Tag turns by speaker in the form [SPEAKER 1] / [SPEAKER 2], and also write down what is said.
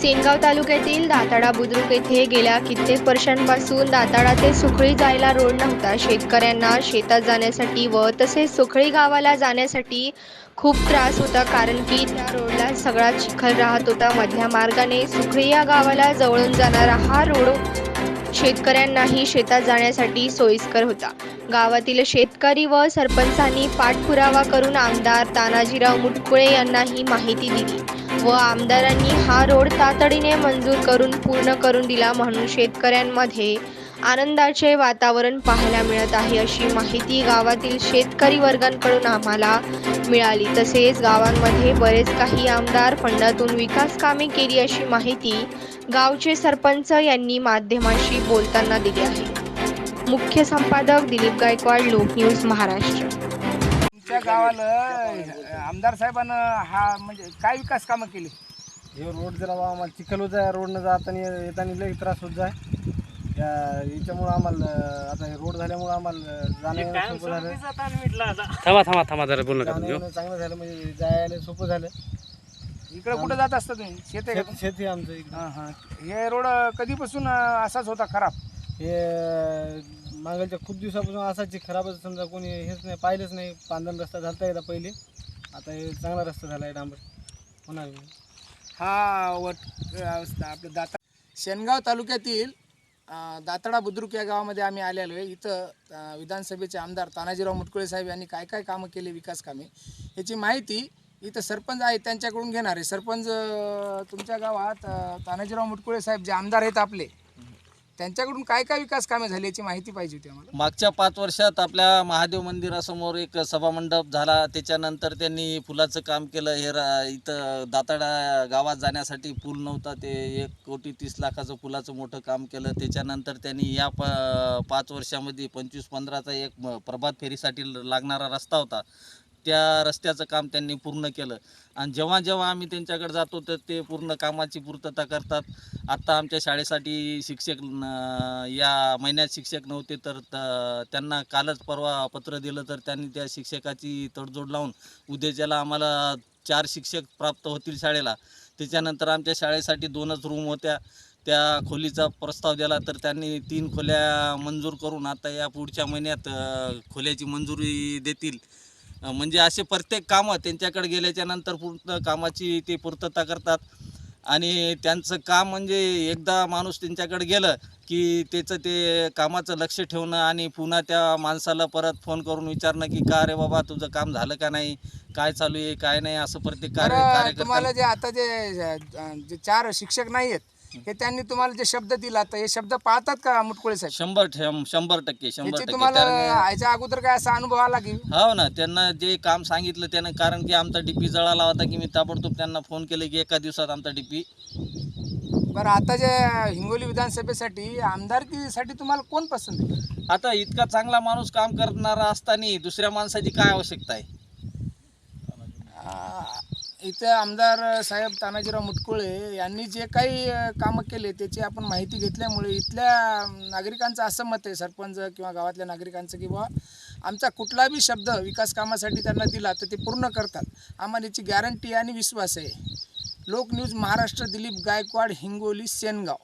[SPEAKER 1] सेनगाव तालुक्यातील दाताडा बुद्रुक येथे गेल्या कित्येक वर्षांपासून दाताडा ते सुखळी जायला रोड नव्हता. शेतकऱ्यांना शेतात जाण्यासाठी व तसेच सुखळी गावाला जाण्यासाठी खूप त्रास होता कारण की त्या रोडला सगळा चिखल राहत होता. मधल्या मार्गाने सुखळी या गावाला जवळून जाणारा हा रोड शेतकऱ्यांनाही शेतात जाण्यासाठी सोयीस्कर होता. गावातील शेतकरी व सरपंचांनी पाठपुरावा करून आमदार तानाजीराव मुटकुळे यांना ही माहिती दिली व आमदारांनी हा रोड तातडीने मंजूर करून पूर्ण करून दिला म्हणून शेतकऱ्यांमध्ये आनंदाचे वातावरण पाहायला मिळत आहे अशी माहिती गावातील शेतकरी वर्गांकडून आम्हाला मिळाली. तसेच गावांमध्ये बरेच काही आमदार फंडातून विकास कामे केली अशी माहिती गावचे सरपंच यांनी माध्यमांशी बोलताना दिली आहे. मुख्य संपादक दिलीप गायकवाड लोक न्यूज महाराष्ट्र.
[SPEAKER 2] तुमच्या गावाला आमदार साहेबांना हा म्हणजे काय विकास कामं केली?
[SPEAKER 3] हे रोड जरा आम्हाला चिखल होत जाय रोडनं जाताना येताना लई त्रास होत जाय. त्या याच्यामुळं आम्हाला आता हे रोड झाल्यामुळं आम्हाला जाणं येणं सोपं झालं.
[SPEAKER 4] थांबा थांबा थांबा जरा बोल नका
[SPEAKER 3] जाणं
[SPEAKER 4] तुम्ही हो.
[SPEAKER 3] येणं चांगलं झालं म्हणजे जायला सोपं झालं.
[SPEAKER 2] इकडे कुठे जात असता तुम्ही? शेत आहे का
[SPEAKER 3] शेत शेती आमचं इकडं.
[SPEAKER 2] हां हां. हे रोड कधीपासून अं, असाच होता खराब?
[SPEAKER 3] हे अं, मागलच्या खूप दिवसापासून असाची खराबच समजा कोणी हेच नाही पाहिलंच नाही. पांदन रस्ता झालता एकदा पहिले. आता हे चांगला रस्ता झाला आहे डांबर. होणार नाही.
[SPEAKER 2] हा वट आपलं दाता शेनगाव तालुक्यातील दातडा बुद्रुक या गावामध्ये आम्ही आलेलो आहे. इथं विधानसभेचे आमदार तानाजीराव मुटकुळे साहेब यांनी काय काय कामं केले विकास कामे याची माहिती इथं सरपंच आहे त्यांच्याकडून घेणार आहे. सरपंच तुमच्या गावात तानाजीराव मुटकुळे साहेब जे आमदार आहेत आपले त्यांच्याकडून काय काय विकास कामे झाली याची माहिती पाहिजे होती आम्हाला.
[SPEAKER 5] मागच्या पाच वर्षात आपल्या महादेव मंदिरासमोर एक सभामंडप झाला. त्याच्यानंतर त्यांनी पुलाचं काम केलं. हे रा- इथं दाताडा गावात जाण्यासाठी पूल नव्हता. ते एक कोटी तीस लाखाचं पुलाचं मोठं काम केलं. त्याच्यानंतर त्यांनी या प पाच वर्षामध्ये पंचवीस पंधराचा एक प्रभात फेरीसाठी ल- लागणारा रस्ता होता. त्या रस्त्याचं काम त्यांनी पूर्ण केलं. आणि जेव्हा जेव्हा आम्ही त्यांच्याकडे जातो तर ते पूर्ण कामाची पूर्तता करतात. आत्ता आमच्या शाळेसाठी शिक्षक न- या महिन्यात शिक्षक नव्हते तर त- त्यांना कालच परवा पत्र दिलं तर त्यांनी त्या शिक्षकाची तडजोड लावून उद्याच्याला आम्हाला चार शिक्षक प्राप्त होतील शाळेला. त्याच्यानंतर आमच्या शाळेसाठी दोनच रूम होत्या. त्या खोलीचा प्रस्ताव दिला तर त्यांनी तीन खोल्या मंजूर करून आता या पुढच्या महिन्यात खोल्याची मंजुरी देतील. म्हणजे असे प्रत्येक कामं त्यांच्याकडे गेल्याच्यानंतर पूर्ण कामाची ते पूर्तता करतात. आणि त्यांचं काम म्हणजे एकदा माणूस त्यांच्याकडे गेलं की त्याचं ते कामाचं लक्ष ठेवणं आणि पुन्हा त्या माणसाला परत फोन करून विचारणं की का रे बाबा तुझं काम झालं का नाही? काय चालू आहे? काय नाही? असं प्रत्येक कार्य
[SPEAKER 2] तुम्हाला जे आता जे जे चार शिक्षक नाही आहेत हे त्यांनी तुम्हाला जे शब्द दिला तर हे शब्द पाळतात का मुटकुळे साहेब?
[SPEAKER 5] शंभर ठे- शंभर टक्के शंभर
[SPEAKER 2] याची
[SPEAKER 5] टक्के.
[SPEAKER 2] तुम्हाला
[SPEAKER 5] कारण
[SPEAKER 2] याच्या अगोदर काय असा अनुभव आला की?
[SPEAKER 5] हो ना त्यांना जे काम सांगितलं त्यानं कारण की आमचा डीपी जळाला होता की मी ताबडतोब त्यांना फोन केले की एका दिवसात आमचा डीपी
[SPEAKER 2] बरं आता जे हिंगोली विधानसभेसाठी आमदारकीसाठी तुम्हाला कोण पसंत आहे?
[SPEAKER 5] आता इतका चांगला माणूस काम करणारा असताना दुसऱ्या माणसाची काय आवश्यकता आहे?
[SPEAKER 2] इथे आमदार साहेब तानाजीराव मुटकुळे यांनी जे काही कामं केले त्याची आपण माहिती घेतल्यामुळे इथल्या नागरिकांचं असं मत आहे सरपंच किंवा गावातल्या नागरिकांचं की बुवा आमचा कुठला बी शब्द विकास कामासाठी त्यांना दिला तर ते पूर्ण करतात. आम्हाला याची गॅरंटी आणि विश्वास आहे. लोक न्यूज महाराष्ट्र दिलीप गायकवाड हिंगोली सेनगाव.